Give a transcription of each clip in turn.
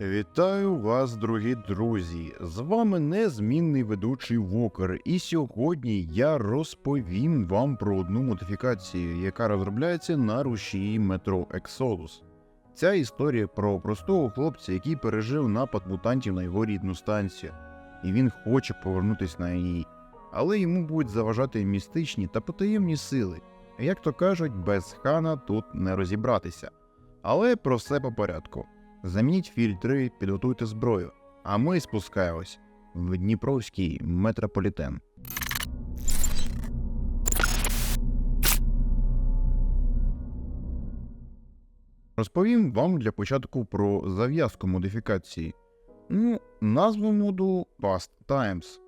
Вітаю вас, дорогі друзі! З вами незмінний ведучий Вокер, і сьогодні я розповім вам про одну модифікацію, яка розробляється на рушії метро Exodus. Ця історія про простого хлопця, який пережив напад мутантів на його рідну станцію, і він хоче повернутися на її. Але йому будуть заважати містичні та потаємні сили. Як то кажуть, без хана тут не розібратися. Але про все по порядку. Замініть фільтри, підготуйте зброю. А ми спускаємось в Дніпровський метрополітен. Розповім вам для початку про зав'язку модифікації. Ну, назву моду Past Times.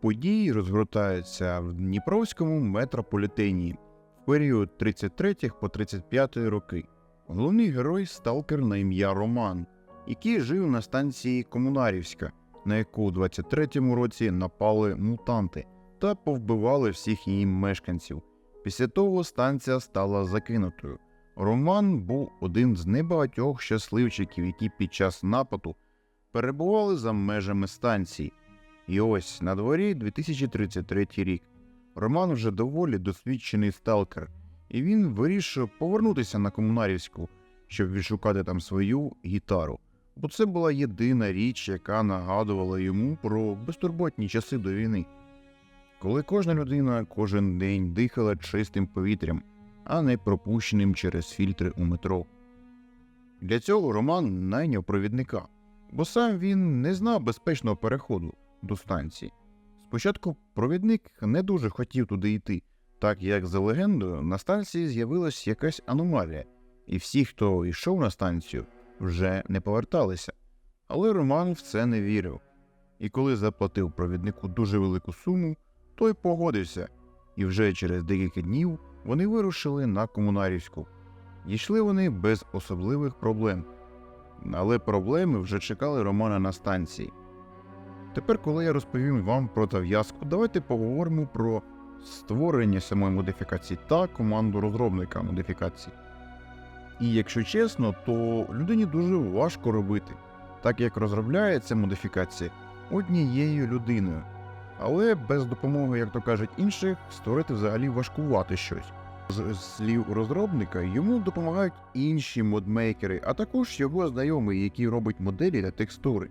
Події розгортаються в Дніпровському метрополітені в період 33 по 35 роки. Головний герой сталкер на ім'я Роман, який жив на станції Комунарівська, на яку у 23-му році напали мутанти та повбивали всіх її мешканців. Після того станція стала закинутою. Роман був один з небагатьох щасливчиків, які під час нападу перебували за межами станції. І ось на дворі 2033 рік. Роман вже доволі досвідчений сталкер, і він вирішив повернутися на комунарівську, щоб відшукати там свою гітару. Бо це була єдина річ, яка нагадувала йому про безтурботні часи до війни, коли кожна людина кожен день дихала чистим повітрям, а не пропущеним через фільтри у метро. Для цього Роман найняв провідника, бо сам він не знав безпечного переходу до станції. Спочатку провідник не дуже хотів туди йти, так як за легендою на станції з'явилась якась аномалія, і всі, хто йшов на станцію, вже не поверталися. Але Роман в це не вірив. І коли заплатив провіднику дуже велику суму, той погодився, і вже через декілька днів вони вирушили на комунарівську. Йшли вони без особливих проблем. Але проблеми вже чекали Романа на станції. Тепер, коли я розповім вам про зав'язку, давайте поговоримо про створення самої модифікації та команду розробника модифікації. І якщо чесно, то людині дуже важко робити, так як розробляється модифікація однією людиною. Але без допомоги, як то кажуть, інших, створити взагалі важкувати щось. З слів розробника йому допомагають інші модмейкери, а також його знайомий, який робить моделі та текстури.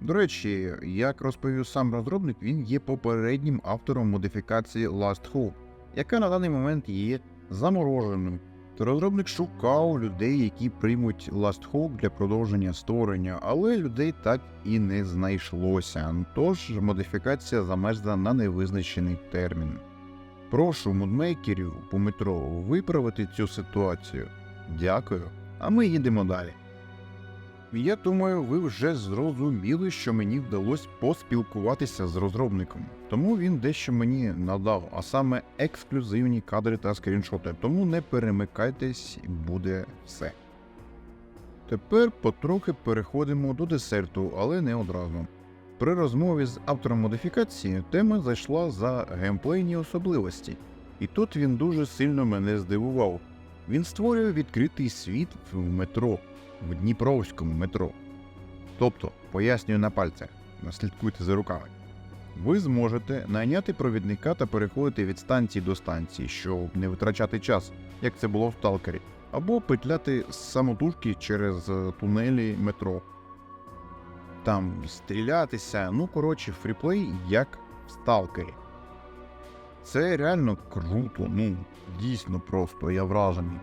До речі, як розповів сам розробник, він є попереднім автором модифікації Last Hope, яка на даний момент є замороженою. То розробник шукав людей, які приймуть Last Hope для продовження створення, але людей так і не знайшлося. Тож модифікація замерзла на невизначений термін. Прошу модмейкерів по метро виправити цю ситуацію. Дякую. А ми їдемо далі. Я думаю, ви вже зрозуміли, що мені вдалося поспілкуватися з розробником. Тому він дещо мені надав, а саме ексклюзивні кадри та скріншоти. Тому не перемикайтесь, буде все. Тепер потрохи переходимо до десерту, але не одразу. При розмові з автором модифікації тема зайшла за геймплейні особливості, і тут він дуже сильно мене здивував. Він створює відкритий світ в метро в Дніпровському метро. Тобто, пояснюю на пальцях, наслідкуйте за руками. Ви зможете найняти провідника та переходити від станції до станції, щоб не витрачати час, як це було в Сталкері, або петляти з самотужки через е, тунелі метро. Там стрілятися, ну коротше, фріплей як в Сталкері. Це реально круто, ну дійсно просто, я вражений.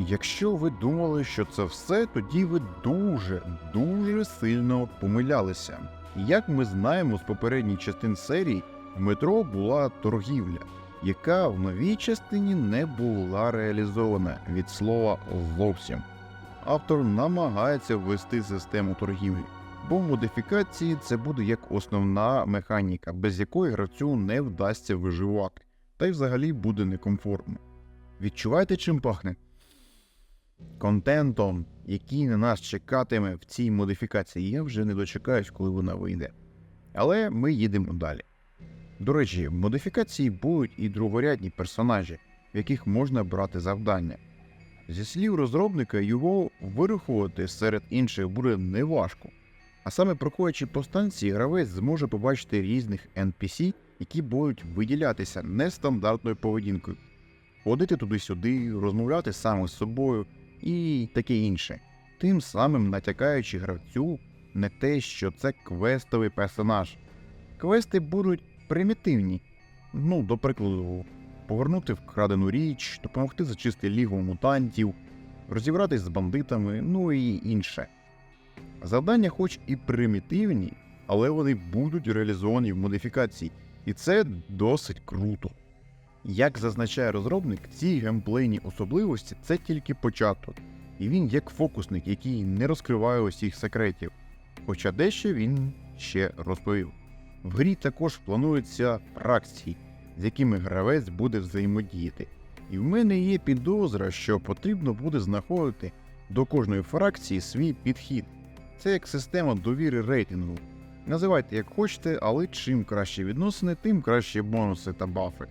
Якщо ви думали, що це все, тоді ви дуже, дуже сильно помилялися. Як ми знаємо з попередніх частин серії, в метро була торгівля, яка в новій частині не була реалізована від слова зовсім. Автор намагається ввести систему торгівлі, бо в модифікації це буде як основна механіка, без якої гравцю не вдасться виживати, та й взагалі буде некомфортно. Відчуваєте, чим пахне? Контентом, який на нас чекатиме в цій модифікації, я вже не дочекаюсь, коли вона вийде. Але ми їдемо далі. До речі, в модифікації будуть і другорядні персонажі, в яких можна брати завдання. Зі слів розробника, його вирахувати серед інших буде неважко. А саме проходячи по станції, гравець зможе побачити різних NPC, які будуть виділятися нестандартною поведінкою, ходити туди-сюди, розмовляти саме з собою і таке інше, тим самим натякаючи гравцю не те, що це квестовий персонаж. Квести будуть примітивні. Ну, до прикладу, повернути вкрадену річ, допомогти зачистити лігу мутантів, розібратись з бандитами, ну і інше. Завдання, хоч і примітивні, але вони будуть реалізовані в модифікації, і це досить круто. Як зазначає розробник, ці геймплейні особливості це тільки початок, і він як фокусник, який не розкриває усіх секретів, хоча дещо він ще розповів. В грі також плануються фракції, з якими гравець буде взаємодіяти. І в мене є підозра, що потрібно буде знаходити до кожної фракції свій підхід. Це як система довіри рейтингу. Називайте як хочете, але чим краще відносини, тим краще бонуси та бафи.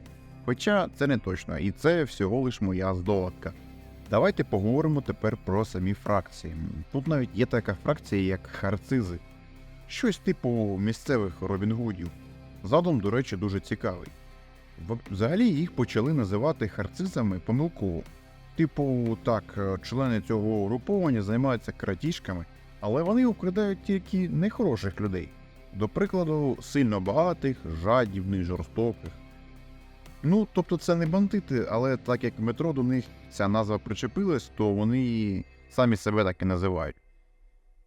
Хоча це не точно, і це всього лиш моя здогадка. Давайте поговоримо тепер про самі фракції. Тут навіть є така фракція, як харцизи. Щось типу місцевих Робінгудів. Задум, до речі, дуже цікавий. Взагалі їх почали називати харцизами помилково. Типу, так, е, члени цього угруповання займаються крадіжками, але вони украдають тільки нехороших людей. До прикладу, сильно багатих, жадібних, жорстоких. Ну, тобто це не бандити, але так як метро до них ця назва причепилась, то вони самі себе так і називають.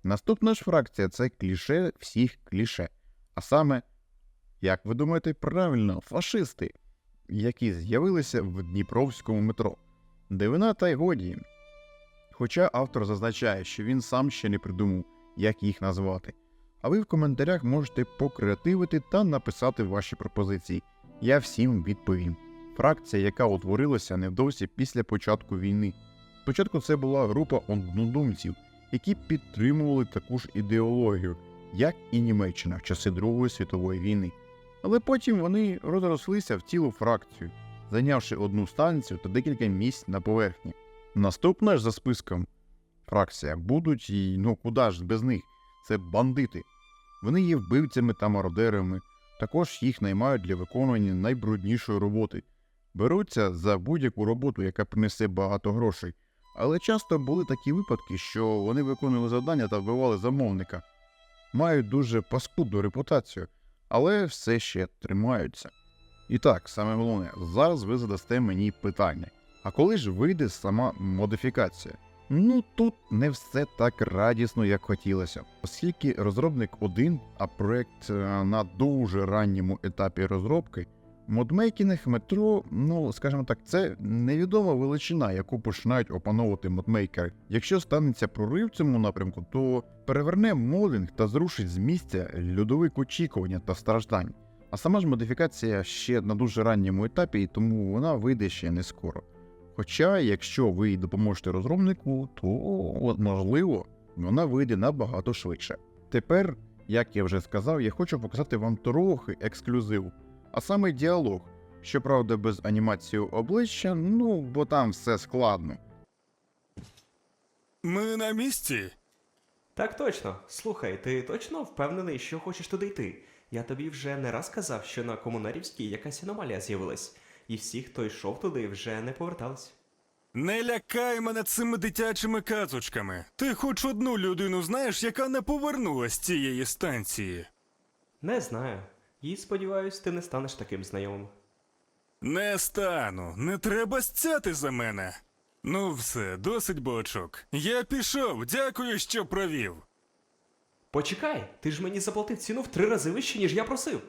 Наступна ж фракція це кліше всіх кліше. А саме, як ви думаєте, правильно, фашисти, які з'явилися в Дніпровському метро. Дивина та й годі. Хоча автор зазначає, що він сам ще не придумав, як їх назвати. А ви в коментарях можете покреативити та написати ваші пропозиції. Я всім відповім. Фракція, яка утворилася невдовзі після початку війни. Спочатку це була група однодумців, які підтримували таку ж ідеологію, як і Німеччина в часи Другої світової війни. Але потім вони розрослися в цілу фракцію, зайнявши одну станцію та декілька місць на поверхні. Наступна ж за списком фракція будуть і ну куди ж без них? Це бандити. Вони є вбивцями та мародерами, також їх наймають для виконування найбруднішої роботи. Беруться за будь-яку роботу, яка принесе багато грошей. Але часто були такі випадки, що вони виконували завдання та вбивали замовника. Мають дуже паскудну репутацію, але все ще тримаються. І так, саме головне, зараз ви задасте мені питання: а коли ж вийде сама модифікація? Ну тут не все так радісно, як хотілося, оскільки розробник один, а проект е, на дуже ранньому етапі розробки. Модмейкінг метро, ну скажімо так, це невідома величина, яку починають опановувати модмейкери. Якщо станеться прорив цьому напрямку, то переверне модинг та зрушить з місця льодовик очікування та страждань. А сама ж модифікація ще на дуже ранньому етапі, і тому вона вийде ще не скоро. Хоча, якщо ви допоможете розробнику, то можливо вона вийде набагато швидше. Тепер, як я вже сказав, я хочу показати вам трохи ексклюзиву, а саме діалог. Щоправда, без анімації обличчя, ну бо там все складно. Ми на місці. Так точно. Слухай, ти точно впевнений, що хочеш туди йти? Я тобі вже не раз казав, що на комунарівській якась аномалія з'явилась, і всі, хто йшов туди, вже не повертались. Не лякай мене цими дитячими казочками. Ти хоч одну людину знаєш, яка не повернулась з цієї станції. Не знаю. І сподіваюсь, ти не станеш таким знайомим. Не стану, не треба стяти за мене. Ну все, досить бочок. Я пішов, дякую, що провів. Почекай, ти ж мені заплатив ціну в три рази вище, ніж я просив.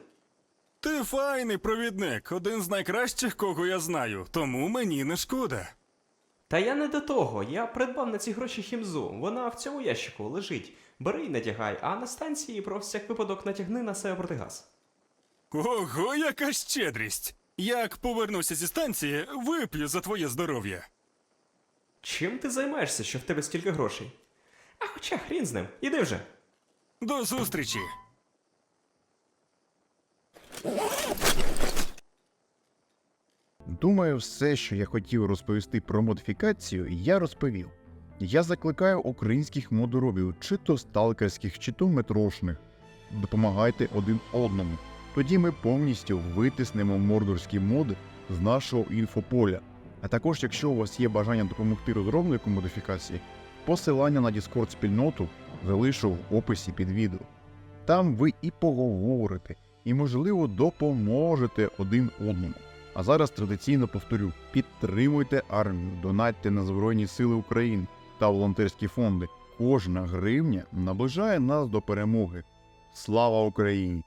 Ти файний провідник, один з найкращих, кого я знаю, тому мені не шкода. Та я не до того. Я придбав на ці гроші хімзу. Вона в цьому ящику лежить. Бери і надягай, а на станції про всяк випадок натягни на себе протигаз. Ого, яка щедрість! Як повернуся зі станції, вип'ю за твоє здоров'я. Чим ти займаєшся, що в тебе стільки грошей? А хоча хрін з ним, іди вже. До зустрічі! Думаю, все, що я хотів розповісти про модифікацію, я розповів. Я закликаю українських модоробів, чи то сталкерських, чи то метрошних. Допомагайте один одному. Тоді ми повністю витиснемо мордорські моди з нашого інфополя. А також, якщо у вас є бажання допомогти розробнику модифікації, посилання на Discord спільноту залишу в описі під відео. Там ви і поговорите, і, можливо, допоможете один одному. А зараз традиційно повторю: підтримуйте армію, донатьте на Збройні Сили України та волонтерські фонди. Кожна гривня наближає нас до перемоги. Слава Україні!